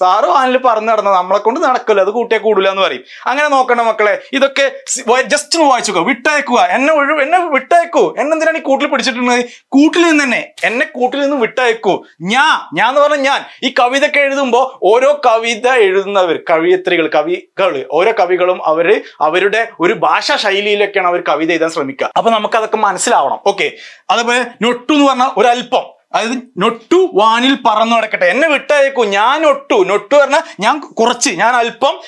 സാറ് വാനിൽ പറന്നു നടന്ന നമ്മളെ കൊണ്ട് നടക്കില്ല അത് കൂട്ടിയാൽ കൂടില്ല എന്ന് പറയും. അങ്ങനെ നോക്കണ്ട മക്കളെ ഇതൊക്കെ ജസ്റ്റ് വായിച്ചു വിട്ടയക്കുക എന്നെ ഒഴിവ് എന്നെ വിട്ടയക്കൂ. എന്നെന്തിനാണ് ഈ കൂട്ടിൽ പിടിച്ചിട്ടുള്ളത്? കൂട്ടിൽ നിന്ന് തന്നെ എന്നെ കൂട്ടിൽ നിന്ന് വിട്ടയക്കൂ. ഞാൻ ഞാൻ എന്ന് പറഞ്ഞാൽ ഞാൻ. ഈ കവിത എഴുതുമ്പോൾ ഓരോ കവിത എഴുതുന്നവർ കവിയത്രികൾ കവികൾ ഓരോ കവികളും അവർ അവരുടെ ഒരു ഭാഷാ ശൈലിയിലൊക്കെയാണ് അവർ കവിത എഴുതാൻ ശ്രമിക്കുക അപ്പൊ നമുക്ക് അതൊക്കെ മനസ്സിലാവണം. ഓക്കെ. അതേപോലെ നൊട്ടു എന്ന് പറഞ്ഞാൽ അല്പം അതായത് നൊട്ടു വാനിൽ പറന്നു നടക്കട്ടെ. എന്നെ വിട്ടയക്കൂ. ഞാൻ ഒട്ടു നൊട്ടു പറഞ്ഞാൽ ഞാൻ കുറച്ച് ഞാൻ അല്പം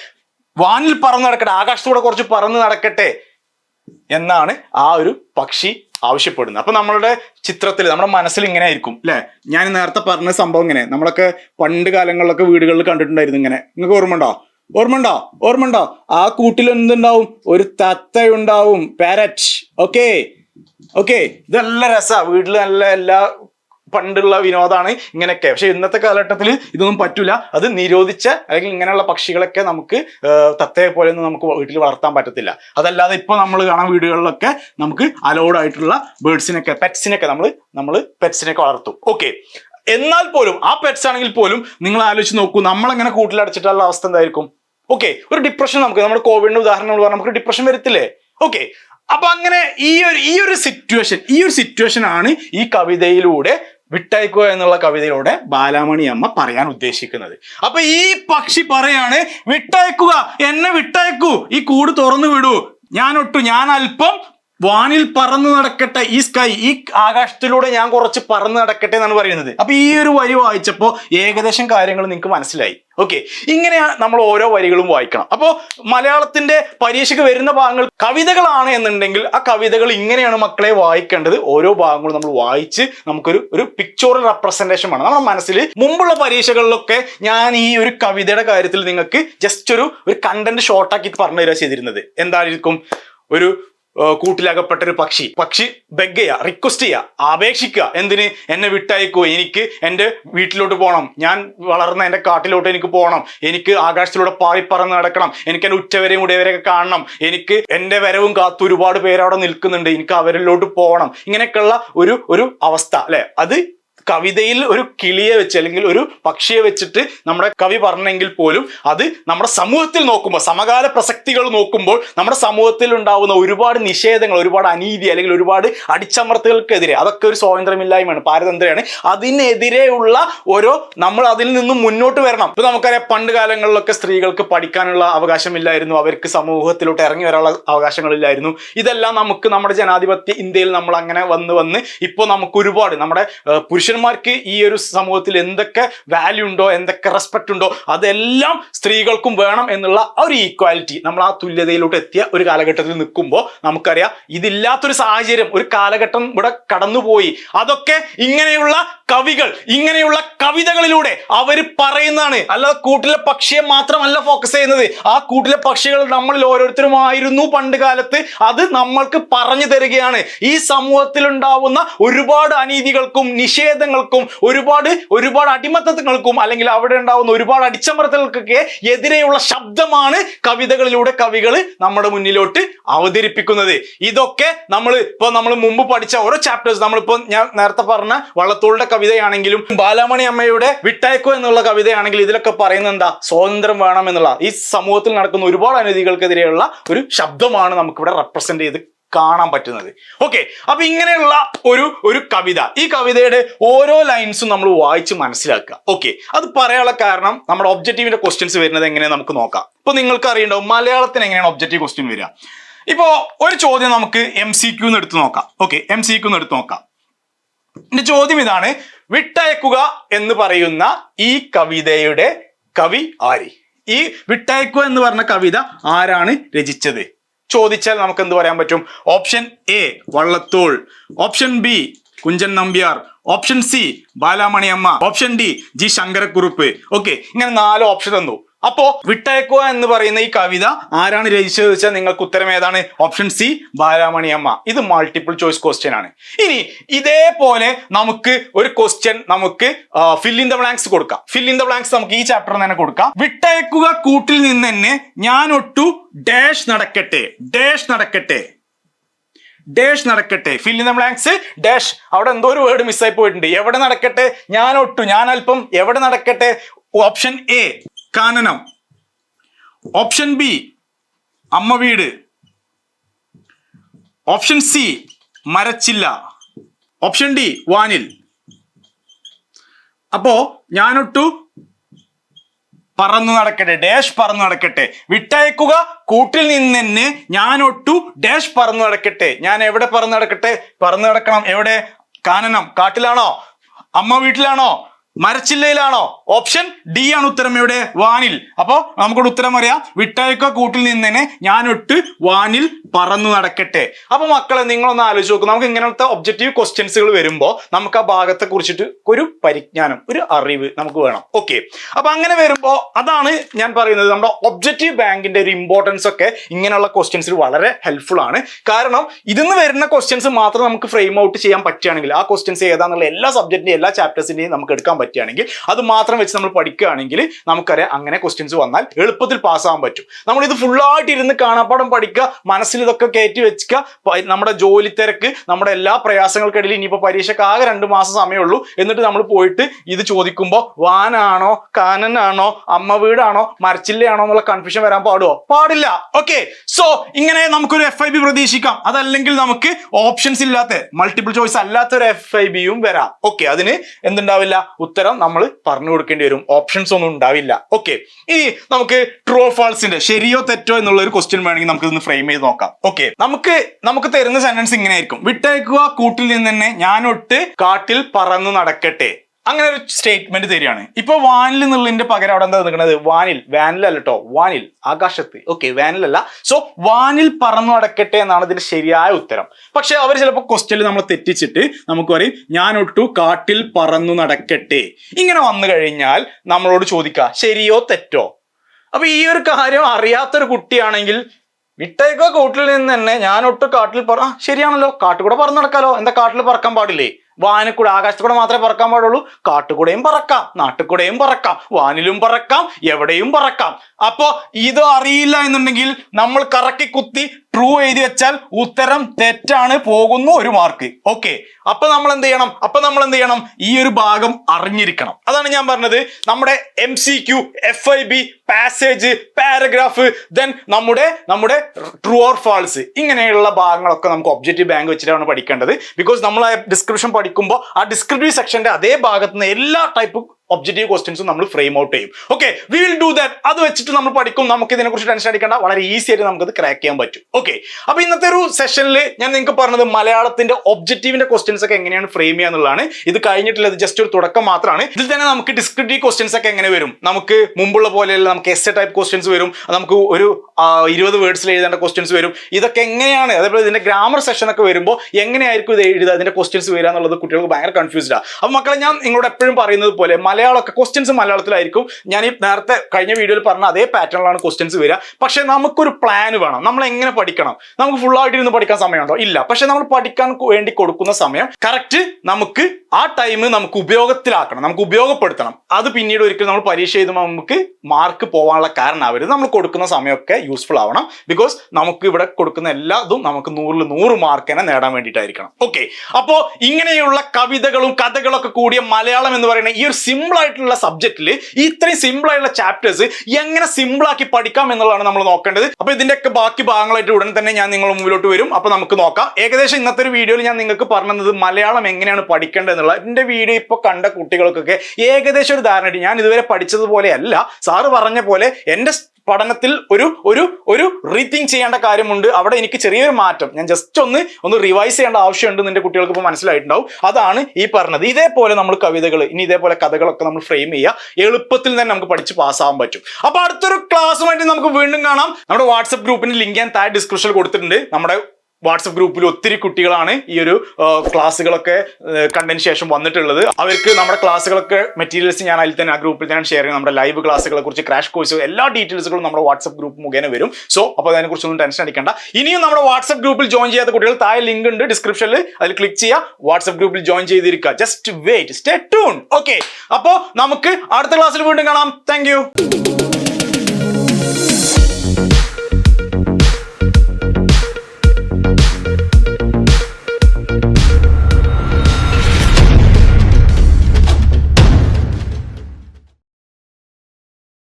വാനിൽ പറന്നു നടക്കട്ടെ. ആകാശത്തൂടെ കുറച്ച് പറന്ന് നടക്കട്ടെ എന്നാണ് ആ ഒരു പക്ഷി ആവശ്യപ്പെടുന്നത്. അപ്പൊ നമ്മളുടെ ചിത്രത്തിൽ നമ്മുടെ മനസ്സിൽ ഇങ്ങനെ ആയിരിക്കും അല്ലെ ഞാൻ നേരത്തെ പറഞ്ഞ സംഭവം ഇങ്ങനെ. നമ്മളൊക്കെ പണ്ട് കാലങ്ങളിലൊക്കെ വീടുകളിൽ കണ്ടിട്ടുണ്ടായിരുന്നു ഇങ്ങനെ. നിങ്ങൾക്ക് ഓർമ്മ ഓർമ്മണ്ടോ ഓർമ്മണ്ടോ ആ കൂട്ടിൽ എന്തുണ്ടാവും? ഒരു തത്തയുണ്ടാവും. പാരറ്റ് ഓക്കെ ഓക്കെ നല്ല രസാ. വീട്ടിൽ നല്ല എല്ലാ പണ്ടുള്ള വിനോദമാണ് ഇങ്ങനെയൊക്കെ. പക്ഷെ ഇന്നത്തെ കാലഘട്ടത്തിൽ ഇതൊന്നും പറ്റില്ല അത് നിരോധിച്ച അല്ലെങ്കിൽ ഇങ്ങനെയുള്ള പക്ഷികളൊക്കെ നമുക്ക് തത്തയെ പോലെ ഒന്നും നമുക്ക് വീട്ടിൽ വളർത്താൻ പറ്റത്തില്ല. അതല്ലാതെ ഇപ്പൊ നമ്മൾ കാണാൻ വീടുകളിലൊക്കെ നമുക്ക് അലൗഡ് ആയിട്ടുള്ള ബേഡ്സിനൊക്കെ പെറ്റ്സിനൊക്കെ നമ്മൾ നമ്മൾ പെറ്റ്സിനൊക്കെ വളർത്തും. ഓക്കെ. എന്നാൽ പോലും ആ പെറ്റ്സ് ആണെങ്കിൽ പോലും നിങ്ങൾ ആലോചിച്ച് നോക്കൂ നമ്മളെങ്ങനെ കൂട്ടിലടച്ചിട്ടുള്ള അവസ്ഥ എന്തായിരിക്കും? ഓക്കെ. ഒരു ഡിപ്രഷൻ നമുക്ക് നമ്മുടെ കോവിഡിന്റെ ഉദാഹരണങ്ങൾ പറഞ്ഞാൽ നമുക്ക് ഡിപ്രഷൻ വരത്തില്ലേ? ഓക്കെ. അപ്പൊ അങ്ങനെ ഈ ഒരു ഈ ഒരു സിറ്റുവേഷൻ ഈ ഒരു സിറ്റുവേഷൻ ആണ് ഈ കവിതയിലൂടെ വിട്ടയക്കുക എന്നുള്ള കവിതയിലൂടെ ബാലാമണി അമ്മ പറയാൻ ഉദ്ദേശിക്കുന്നത്. അപ്പൊ ഈ പക്ഷി പറയാണ് വിട്ടയക്കുക എന്നെ വിട്ടയക്കൂ ഈ കൂട് തുറന്നു വിടൂ. ഞാൻ ഒട്ടു ഞാൻ അല്പം വാനിൽ പറന്നു നടക്കട്ടെ ഈ സ്കൈ ഈ ആകാശത്തിലൂടെ ഞാൻ കുറച്ച് പറന്ന് നടക്കട്ടെ എന്നാണ് പറയുന്നത്. അപ്പൊ ഈ ഒരു വരി വായിച്ചപ്പോ ഏകദേശം കാര്യങ്ങൾ നിങ്ങൾക്ക് മനസ്സിലായി. ഓക്കെ ഇങ്ങനെ നമ്മൾ ഓരോ വരികളും വായിക്കണം. അപ്പോൾ മലയാളത്തിന്റെ പരീക്ഷയ്ക്ക് വരുന്ന ഭാഗങ്ങൾ കവിതകളാണ് എന്നുണ്ടെങ്കിൽ ആ കവിതകൾ ഇങ്ങനെയാണ് മക്കളെ വായിക്കേണ്ടത്. ഓരോ ഭാഗങ്ങളും നമ്മൾ വായിച്ച് നമുക്കൊരു ഒരു പിക്ചോറൽ റെപ്രസെന്റേഷൻ വേണം. നമ്മുടെ മനസ്സിൽ മുമ്പുള്ള പരീക്ഷകളിലൊക്കെ ഞാൻ ഈ ഒരു കവിതയുടെ കാര്യത്തിൽ നിങ്ങൾക്ക് ജസ്റ്റ് ഒരു ഒരു കണ്ടന്റ് ഷോർട്ടാക്കി പറഞ്ഞു തരാ ചെയ്തിരുന്നത്. എന്തായിരിക്കും? ഒരു ഏർ കൂട്ടിലകപ്പെട്ട ഒരു പക്ഷി. പക്ഷി ബെഗ് ചെയ്യുക റിക്വസ്റ്റ് ചെയ്യുക അപേക്ഷിക്കുക. എന്തിന്? എന്നെ വിട്ടയക്കൂ. എനിക്ക് എന്റെ വീട്ടിലോട്ട് പോകണം ഞാൻ വളർന്ന എന്റെ കാട്ടിലോട്ട് എനിക്ക് പോകണം എനിക്ക് ആകാശത്തിലൂടെ പാറിപ്പറന്ന് നടക്കണം. എനിക്ക് എന്റെ ഉച്ചവരെയും ഉടയവരെയൊക്കെ കാണണം. എനിക്ക് എന്റെ വരവും കാത്ത് ഒരുപാട് പേരവിടെ നിൽക്കുന്നുണ്ട്. എനിക്ക് അവരിലോട്ട് പോകണം. ഇങ്ങനെയൊക്കെയുള്ള ഒരു ഒരു അവസ്ഥ അല്ലെ? അത് കവിതയിൽ ഒരു കിളിയെ വെച്ച് അല്ലെങ്കിൽ ഒരു പക്ഷിയെ വെച്ചിട്ട് നമ്മുടെ കവി പറഞ്ഞെങ്കിൽ പോലും അത് നമ്മുടെ സമൂഹത്തിൽ നോക്കുമ്പോൾ സമകാല പ്രസക്തികൾ നോക്കുമ്പോൾ നമ്മുടെ സമൂഹത്തിൽ ഉണ്ടാവുന്ന ഒരുപാട് നിഷേധങ്ങൾ ഒരുപാട് അനീതി അല്ലെങ്കിൽ ഒരുപാട് അടിച്ചമർത്തലുകൾക്കെതിരെ അതൊക്കെ ഒരു സ്വാതന്ത്ര്യമില്ലായ്മയാണ് പാരതന്ത്രയാണ്. അതിനെതിരെയുള്ള ഓരോ നമ്മൾ അതിൽ നിന്നും മുന്നോട്ട് വരണം. ഇപ്പൊ നമുക്കറിയാം പണ്ട് കാലങ്ങളിലൊക്കെ സ്ത്രീകൾക്ക് പഠിക്കാനുള്ള അവകാശമില്ലായിരുന്നു അവർക്ക് സമൂഹത്തിലോട്ട് ഇറങ്ങി വരാനുള്ള അവകാശങ്ങളില്ലായിരുന്നു. ഇതെല്ലാം നമുക്ക് നമ്മുടെ ജനാധിപത്യ ഇന്ത്യയിൽ നമ്മൾ അങ്ങനെ വന്ന് വന്ന് ഇപ്പോൾ നമുക്ക് ഒരുപാട് നമ്മുടെ ഏഹ്, പുരുഷന്മാർക്ക് ഈ ഒരു സമൂഹത്തിൽ എന്തൊക്കെ വാല്യൂ ഉണ്ടോ എന്തൊക്കെ റെസ്പെക്ട് ഉണ്ടോ അതെല്ലാം സ്ത്രീകൾക്കും വേണം എന്നുള്ള ഒരു ഈക്വാലിറ്റി നമ്മൾ ആ തുല്യതയിലോട്ട് എത്തിയ ഒരു കാലഘട്ടത്തിൽ നിൽക്കുമ്പോൾ നമുക്കറിയാം ഇതില്ലാത്തൊരു സാഹചര്യം ഒരു കാലഘട്ടം ഇവിടെ കടന്നുപോയി. അതൊക്കെ ഇങ്ങനെയുള്ള കവികൾ ഇങ്ങനെയുള്ള കവിതകളിലൂടെ അവർ പറയുന്നതാണ്. അല്ലാതെ കൂട്ടിലെ പക്ഷിയെ മാത്രമല്ല ഫോക്കസ് ചെയ്യുന്നത്. ആ കൂട്ടിലെ പക്ഷികൾ നമ്മളിൽ ഓരോരുത്തരുമായിരുന്നു പണ്ട് കാലത്ത്. അത് നമ്മൾക്ക് പറഞ്ഞു തരികയാണ്. ഈ സമൂഹത്തിൽ ഉണ്ടാവുന്ന ഒരുപാട് അനീതികൾക്കും നിഷേധങ്ങൾക്കും ഒരുപാട് ഒരുപാട് അടിമത്തങ്ങൾക്കും അല്ലെങ്കിൽ അവിടെ ഉണ്ടാവുന്ന ഒരുപാട് അടിച്ചമർത്തലുകൾക്കൊക്കെ എതിരെയുള്ള ശബ്ദമാണ് കവിതകളിലൂടെ കവികൾ നമ്മുടെ മുന്നിലോട്ട് അവതരിപ്പിക്കുന്നത്. ഇതൊക്കെ നമ്മൾ ഇപ്പൊ നമ്മൾ മുമ്പ് പഠിച്ച ഓരോ ചാപ്റ്റേഴ്സ് നമ്മളിപ്പോ ഞാൻ നേരത്തെ പറഞ്ഞ വള്ളത്തോളുടെ കവിതയാണെങ്കിലും ബാലാമണി അമ്മയുടെ വിട്ടയക്കോ എന്നുള്ള കവിതയാണെങ്കിലും ഇതിലൊക്കെ പറയുന്നത് എന്താ? സ്വാതന്ത്ര്യം വേണം എന്നുള്ള. ഈ സമൂഹത്തിൽ നടക്കുന്ന ഒരുപാട് അനീതികൾക്കെതിരെയുള്ള ഒരു ശബ്ദമാണ് നമുക്കിവിടെ റെപ്രസെന്റ് ചെയ്ത് കാണാൻ പറ്റുന്നത്. ഓക്കെ അപ്പൊ ഇങ്ങനെയുള്ള ഒരു ഒരു കവിത. ഈ കവിതയുടെ ഓരോ ലൈൻസും നമ്മൾ വായിച്ച് മനസ്സിലാക്കുക. ഓക്കെ അത് പറയാനുള്ള കാരണം നമ്മുടെ ഒബ്ജക്റ്റീവിന്റെ ക്വസ്റ്റ്യൻസ് വരുന്നത് എങ്ങനെയാണ് നമുക്ക് നോക്കാം. ഇപ്പൊ നിങ്ങൾക്ക് അറിയണ്ടോ മലയാളത്തിന് എങ്ങനെയാണ് ഒബ്ജക്റ്റീവ് ക്വസ്റ്റ്യൻ വരിക? ഇപ്പോ ഒരു ചോദ്യം നമുക്ക് എം സി ക്യൂന്ന് എടുത്തു നോക്കാം. ഓക്കെ എം സി ക്യൂന്ന് എടുത്തു നോക്കാം. എന്റെ ചോദ്യം ഇതാണ് വിട്ടയക്കുക എന്ന് പറയുന്ന ഈ കവിതയുടെ കവി ആര്? ഈ വിട്ടയക്കുക എന്ന് പറഞ്ഞ കവിത ആരാണ് രചിച്ചത്? ചോദിച്ചാൽ നമുക്ക് എന്ത് പറയാൻ പറ്റും? Option A Vallathol. Option B Kunchan Nambiar. Option C Balamaniamma. Option D G Sankara Kurup. Okay ഇങ്ങനെ നാല് ഓപ്ഷൻ തന്നു. അപ്പോ വിട്ടയക്കുക എന്ന് പറയുന്ന ഈ കവിത ആരാണ് രചിച്ചത് വെച്ചാൽ നിങ്ങൾക്ക് ഉത്തരം ഏതാണ്? ഓപ്ഷൻ സി ബാലാമണി അമ്മ. ഇത് മൾട്ടിപ്പിൾ ചോയ്സ് ക്വസ്റ്റ്യൻ ആണ്. ഇനി ഇതേപോലെ നമുക്ക് ഒരു ക്വസ്റ്റ്യൻ നമുക്ക് ഫില്ലിൻ ദ ബ്ലാങ്ക്സ് കൊടുക്കാം. ഫില്ലിൻ ദ ബ്ലാങ്ക്സ് നമുക്ക് ഈ ചാപ്റ്റർ തന്നെ കൊടുക്കാം. വിട്ടയക്കുക കൂട്ടിൽ നിന്ന് തന്നെ ഞാൻ ഒട്ടു ഡാഷ് നടക്കട്ടെ. ഡാഷ് നടക്കട്ടെ. ഡാഷ് നടക്കട്ടെ. ഫില്ലിൻ ദ ബ്ലാങ്ക്സ് ഡാഷ് അവിടെ എന്തോ ഒരു വേർഡ് മിസ്സായി പോയിട്ടുണ്ട്. എവിടെ നടക്കട്ടെ? ഞാൻ ഒട്ടു ഞാൻ അല്പം എവിടെ നടക്കട്ടെ? ഓപ്ഷൻ എ കാനനം. ഓപ്ഷൻ ബി അമ്മ വീട്. ഓപ്ഷൻ സി മരച്ചില്ല. ഓപ്ഷൻ ഡി വാനിൽ. അപ്പോ ഞാനൊട്ടു പറന്നു നടക്കട്ടെ ഡാഷ് പറന്നു നടക്കട്ടെ. വിട്ടയക്കുക കൂട്ടിൽ തന്നെ ഞാനൊട്ടു ഡാഷ് പറന്നു നടക്കട്ടെ. ഞാൻ എവിടെ പറന്നു നടക്കട്ടെ? പറന്നു നടക്കണം. എവിടെ? കാനനം. കാട്ടിലാണോ? അമ്മ വീട്ടിലാണോ? മരച്ചില്ലയിലാണോ? ഓപ്ഷൻ ഡി ആണ് ഉത്തരം ഇവിടെ വാനിൽ. അപ്പോ നമുക്കൊരു ഉത്തരം അറിയാം. വിട്ടയക്ക കൂട്ടിൽ നിന്ന് തന്നെ ഞാനൊട്ട് വാനിൽ പറന്നു നടക്കട്ടെ. അപ്പൊ മക്കളെ നിങ്ങളൊന്ന് ആലോചിച്ച് നോക്കും. നമുക്ക് ഇങ്ങനത്തെ ഒബ്ജക്റ്റീവ് ക്വസ്റ്റ്യൻസുകൾ വരുമ്പോൾ നമുക്ക് ആ ഭാഗത്തെ കുറിച്ചിട്ട് ഒരു പരിജ്ഞാനം ഒരു അറിവ് നമുക്ക് വേണം. ഓക്കെ അപ്പൊ അങ്ങനെ വരുമ്പോൾ അതാണ് ഞാൻ പറയുന്നത് നമ്മുടെ ഒബ്ജക്റ്റീവ് ബാങ്കിന്റെ ഒരു ഇമ്പോർട്ടൻസ് ഒക്കെ ഇങ്ങനെയുള്ള ക്വസ്റ്റ്യൻസിൽ വളരെ ഹെൽപ്ഫുൾ ആണ്. കാരണം ഇതിന്ന് വരുന്ന ക്വസ്റ്റ്യൻസ് മാത്രം നമുക്ക് ഫ്രെയിം ഔട്ട് ചെയ്യാൻ പറ്റുകയാണെങ്കിൽ ആ ക്വസ്റ്റ്യൻസ് ഏതാണെന്നുള്ള എല്ലാ സബ്ജക്റ്റിന്റെയും എല്ലാ ചാപ്റ്റേഴ്സിന്റെയും നമുക്ക് എടുക്കാൻ പറ്റുകയാണെങ്കിൽ അത് മാത്രം വെച്ച് നമ്മൾ പഠിക്കുകയാണെങ്കിൽ നമുക്കറിയാം അങ്ങനെ ക്വസ്റ്റ്യൻസ് വന്നാൽ എളുപ്പത്തിൽ പാസ്സാകാൻ പറ്റും. നമ്മൾ ഇത് ഫുള്ളായിട്ട് ഇരുന്ന് കാണാപ്പാടം പഠിക്കുക മനസ്സിൽ ഇതൊക്കെ കയറ്റി വെക്കുക നമ്മുടെ ജോലി തിരക്ക് നമ്മുടെ എല്ലാ പ്രയാസങ്ങൾക്കിടയിൽ ഇനിയിപ്പോൾ പരീക്ഷയ്ക്ക് ആകെ രണ്ട് മാസം സമയമുള്ളൂ. എന്നിട്ട് നമ്മൾ പോയിട്ട് ഇത് ചോദിക്കുമ്പോൾ വാനാണോ കാനനാണോ അമ്മ വീടാണോ മരച്ചില്ലയാണോ എന്നുള്ള കൺഫ്യൂഷൻ വരാൻ പാടുമോ പാടില്ല. ഓക്കെ സോ ഇങ്ങനെ നമുക്കൊരു എഫ് ഐ ബി പ്രതീക്ഷിക്കാം. അതല്ലെങ്കിൽ നമുക്ക് ഓപ്ഷൻസ് ഇല്ലാത്ത മൾട്ടിപ്പിൾ ചോയ്സ് അല്ലാത്ത ഒരു എഫ് ഐ ബിയും വരാം. ഓക്കെ അതിന് എന്തുണ്ടാവില്ല? ഉത്തരം നമ്മൾ പറഞ്ഞു കൊടുക്കേണ്ടി വരും. ഓപ്ഷൻസ് ഒന്നും ഉണ്ടാവില്ല. ഓക്കെ ഇനി നമുക്ക് ട്രൂ ഫാൾസിന്റെ ശരിയോ തെറ്റോ എന്നുള്ള ഒരു ക്വസ്റ്റ്യൻ വേണമെങ്കിൽ നമുക്ക് ഇന്ന് ഫ്രെയിം ചെയ്ത് നോക്കാം. ഓക്കെ നമുക്ക് നമുക്ക് തരുന്ന സെന്റൻസ് ഇങ്ങനെ ആയിരിക്കും വിട്ടയക്കുക കൂട്ടിൽ നിന്ന് തന്നെ ഞാനൊട്ട് കാട്ടിൽ പറന്നു നടക്കട്ടെ. അങ്ങനെ ഒരു സ്റ്റേറ്റ്മെന്റ് തരികയാണ്. ഇപ്പൊ വാനിൽ നിന്നുള്ളതിന്റെ പകരം അവിടെ എന്താ നിൽക്കുന്നത്? വാനിൽ വാനിലല്ല കേട്ടോ വാനിൽ ആകാശത്ത്. ഓക്കെ വാനിലല്ല. സോ വാനിൽ പറന്നു നടക്കട്ടെ എന്നാണ് ഇതിന്റെ ശരിയായ ഉത്തരം. പക്ഷെ അവർ ചിലപ്പോൾ ക്വസ്റ്റ്യനിൽ നമ്മൾ തെറ്റിച്ചിട്ട് നമുക്ക് പറയും ഞാനൊട്ടു കാട്ടിൽ പറന്നു നടക്കട്ടെ. ഇങ്ങനെ വന്നു കഴിഞ്ഞാൽ നമ്മളോട് ചോദിക്കുക ശരിയോ തെറ്റോ? അപ്പൊ ഈ ഒരു കാര്യം അറിയാത്തൊരു കുട്ടിയാണെങ്കിൽ വിട്ടേക്ക കൂട്ടിൽ നിന്ന് തന്നെ ഞാനൊട്ട് കാട്ടിൽ പറ ശരിയാണല്ലോ. കാട്ടുകൂടെ പറന്ന് നടക്കാലോ. എന്താ കാട്ടിൽ പറക്കാൻ പാടില്ലേ? വാനക്കൂടെ ആകാശത്തുകൂടെ മാത്രമേ പറക്കാൻ പാടുള്ളൂ. കാട്ടുകൂടെയും പറക്കാം നാട്ടുകൂടെയും പറക്കാം വാനിലും പറക്കാം എവിടെയും പറക്കാം. അപ്പോ ഇത് അറിയില്ല എന്നുണ്ടെങ്കിൽ നമ്മൾ കറക്കി കുത്തി ട്രൂ എഴുതി വെച്ചാൽ ഉത്തരം തെറ്റാണ് പോകുന്നു ഒരു മാർക്ക് ഓക്കെ അപ്പൊ നമ്മൾ എന്ത് ചെയ്യണം? അപ്പൊ നമ്മൾ എന്ത് ചെയ്യണം? ഈ ഒരു ഭാഗം അറിഞ്ഞിരിക്കണം. അതാണ് ഞാൻ പറഞ്ഞത്. നമ്മുടെ M C Q F I B passage paragraph then നമ്മുടെ നമ്മുടെ ട്രൂ ഓർ ഫാൾസ് ഇങ്ങനെയുള്ള ഭാഗങ്ങളൊക്കെ നമുക്ക് ഒബ്ജക്റ്റീവ് ബാങ്ക് വെച്ചിട്ടാണ് പഠിക്കേണ്ടത്. ബിക്കോസ് നമ്മൾ ആ ഡിസ്ക്രിപ്ഷൻ പഠിക്കുമ്പോൾ ആ ഡിസ്ക്രിപ്റ്റീവ് സെക്ഷന്റെ അതേ ഭാഗത്ത് നിന്ന് എല്ലാ ടൈപ്പ് ഒബ്ജക്റ്റീവ് ക്വസ്റ്റ്യൻസും നമ്മൾ ഫ്രെയിം ഔട്ട് ചെയ്യും. Okay we will do that അത് വെച്ചിട്ട് നമ്മൾ പഠിക്കും. നമുക്ക് ഇതിനെ കുറിച്ച് ടെൻഷൻ അടിക്കേണ്ട. വളരെ ഈസി ആയിട്ട് നമുക്കത് ക്രാക്ക് ചെയ്യാൻ പറ്റും. ഓക്കെ അപ്പൊ ഇന്നത്തെ ഒരു സെഷനിൽ ഞാൻ നിങ്ങൾക്ക് പറഞ്ഞത് മലയാളത്തിന്റെ ഒബ്ജക്റ്റീവിന്റെ ക്വസ്റ്റ്യൻസ് ഒക്കെ എങ്ങനെയാണ് ഫ്രെയിം ചെയ്യുക എന്നുള്ളതാണ്. ഇത് കഴിഞ്ഞിട്ടുള്ളത് ജസ്റ്റ് ഒരു തുടക്കം മാത്രമാണ്. ഇതിൽ തന്നെ നമുക്ക് ഡിസ്ക്രിപ്റ്റീവ് ക്വസ്റ്റ്യൻസ് ഒക്കെ എങ്ങനെ വരും? നമുക്ക് മുമ്പുള്ള പോലെയല്ല നമുക്ക് എസ് എ ടൈപ്പ് ക്വസ്റ്റ്യൻസ് വരും നമുക്ക് ഒരു ഇരുപത് വേർഡ്സിൽ എഴുതേണ്ട ക്വസ്റ്റ്യൻസ് വരും. ഇതൊക്കെ എങ്ങനെയാണ്? അതേപോലെ ഇതിന്റെ ഗ്രാമർ സെഷൻ ഒക്കെ വരുമ്പോൾ എങ്ങനെയായിരിക്കും ഇത് എഴുതുക? അതിന്റെ ക്വസ്റ്റ്യൻസ് വരിക എന്നുള്ളത് കുട്ടികൾക്ക് ഭയങ്കര കൺഫ്യൂസ്ഡാണ് അപ്പൊ മക്കളെ ഞാൻ നിങ്ങളോട് എപ്പോഴും പറയുന്നത് പോലെ മലയാളമൊക്കെ ക്വസ്റ്റ്യൻസ് മലയാളത്തിലായിരിക്കും. ഞാൻ ഈ നേരത്തെ കഴിഞ്ഞ വീഡിയോയിൽ പറഞ്ഞ അതേ പാറ്റേണിലാണ് ക്വസ്റ്റ്യൻസ് വരിക. പക്ഷേ നമുക്കൊരു പ്ലാൻ വേണം. നമ്മൾ എങ്ങനെ പഠിക്കണം? നമുക്ക് ഫുൾ ആയിട്ട് ഇരുന്ന് പഠിക്കാൻ സമയമുണ്ടോ? ഇല്ല. പക്ഷെ നമ്മൾ പഠിക്കാൻ വേണ്ടി കൊടുക്കുന്ന സമയം കറക്റ്റ് നമുക്ക് ആ ടൈം നമുക്ക് ഉപയോഗത്തിലാക്കണം. നമുക്ക് ഉപയോഗപ്പെടുത്തണം. അത് പിന്നീട് ഒരിക്കലും നമ്മൾ പരീക്ഷ എഴുതുമ്പോൾ നമുക്ക് മാർക്ക് പോകാനുള്ള കാരണമാവരുത്. നമ്മൾ കൊടുക്കുന്ന സമയമൊക്കെ യൂസ്ഫുൾ ആവണം. ബിക്കോസ് നമുക്ക് ഇവിടെ കൊടുക്കുന്ന എല്ലാതും നമുക്ക് നൂറിൽ നൂറ് മാർക്ക് തന്നെ നേടാൻ വേണ്ടിയിട്ടായിരിക്കണം. ഓക്കെ അപ്പോൾ ഇങ്ങനെയുള്ള കവിതകളും കഥകളൊക്കെ കൂടിയ മലയാളം എന്ന് പറയുന്ന ഈ ഒരു സിമ്പിൾ ആയിട്ടുള്ള സബ്ജക്റ്റിൽ ഇത്രയും സിമ്പിൾ ആയിട്ടുള്ള ചാപ്റ്റേഴ്സ് എങ്ങനെ സിമ്പിൾ ആക്കി പഠിക്കാം എന്നുള്ളതാണ് നമ്മൾ നോക്കേണ്ടത്. അപ്പോൾ ഇതിന്റെയൊക്കെ ബാക്കി ഭാഗങ്ങളായിട്ട് ഉടൻ തന്നെ ഞാൻ നിങ്ങളുടെ മുമ്പിലോട്ട് വരും. അപ്പോൾ നമുക്ക് നോക്കാം. ഏകദേശം ഇന്നത്തെ ഒരു വീഡിയോയിൽ ഞാൻ നിങ്ങൾക്ക് പറഞ്ഞത് മലയാളം എങ്ങനെയാണ് പഠിക്കേണ്ടത് എന്നുള്ള എന്റെ വീഡിയോ ഇപ്പോൾ കണ്ട കുട്ടികൾക്കൊക്കെ ഏകദേശം ഒരു ധാരണ കിട്ടി. ഞാൻ ഇതുവരെ പഠിച്ചതുപോലെയല്ല. സാറ് പറഞ്ഞ പോലെ എന്റെ പഠനത്തിൽ ഒരു ഒരു ഒരു റീതിങ് ചെയ്യേണ്ട കാര്യമുണ്ട്. അവിടെ എനിക്ക് ചെറിയൊരു മാറ്റം. ഞാൻ ജസ്റ്റ് ഒന്ന് ഒന്ന് റിവൈസ് ചെയ്യേണ്ട ആവശ്യമുണ്ട് നിന്റെ കുട്ടികൾക്ക് ഇപ്പോൾ മനസ്സിലായിട്ടുണ്ടാവും. അതാണ് ഈ പറഞ്ഞത്. ഇതേപോലെ നമ്മൾ കവിതകൾ ഇനി ഇതേപോലെ കഥകളൊക്കെ നമ്മൾ ഫ്രെയിം ചെയ്യുക. എളുപ്പത്തിൽ തന്നെ നമുക്ക് പഠിച്ച് പാസ്സാവാൻ പറ്റും. അപ്പൊ അടുത്തൊരു ക്ലാസ്സുമായിട്ട് നമുക്ക് വീണ്ടും കാണാം. നമ്മുടെ വാട്സപ്പ് ഗ്രൂപ്പിന്റെ ലിങ്ക് ഞാൻ താഴെ ഡിസ്ക്രിപ്ഷനിൽ കൊടുത്തിട്ടുണ്ട്. നമ്മുടെ വാട്സപ്പ് ഗ്രൂപ്പിൽ ഒത്തിരി കുട്ടികളാണ് ഈ ഒരു ക്ലാസ്സുകളൊക്കെ കണ്ടതിന് ശേഷം വന്നിട്ടുള്ളത്. അവർക്ക് നമ്മുടെ ക്ലാസ്സുകളൊക്കെ മെറ്റീരിയൽസ് ഞാൻ അതിൽ തന്നെ ആ ഗ്രൂപ്പിൽ തന്നെ ഷെയർ ചെയ്യും. നമ്മുടെ ലൈവ് ക്ലാസ്സുകളെ കുറിച്ച് ക്രാഷ് കോഴ്സ് എല്ലാ ഡീറ്റെയിൽസുകളും നമ്മുടെ വാട്സപ്പ് ഗ്രൂപ്പ് മുഖേന വരും. സോ അപ്പോൾ അതിനെക്കുറിച്ചൊന്നും ടെൻഷൻ അടിക്കണ്ട. ഇനിയും നമ്മുടെ വാട്സപ്പ് ഗ്രൂപ്പിൽ ജോയിൻ ചെയ്യാത്ത കുട്ടികൾ താഴെ ലിങ്ക് ഉണ്ട് ഡിസ്ക്രിപ്ഷനിൽ അതിൽ ക്ലിക്ക് ചെയ്യുക വാട്സപ്പ് ഗ്രൂപ്പിൽ ജോയിൻ ചെയ്തിരിക്കുക. Just wait stay tuned okay അപ്പോൾ നമുക്ക് അടുത്ത ക്ലാസ്സിൽ വീണ്ടും കാണാം. താങ്ക്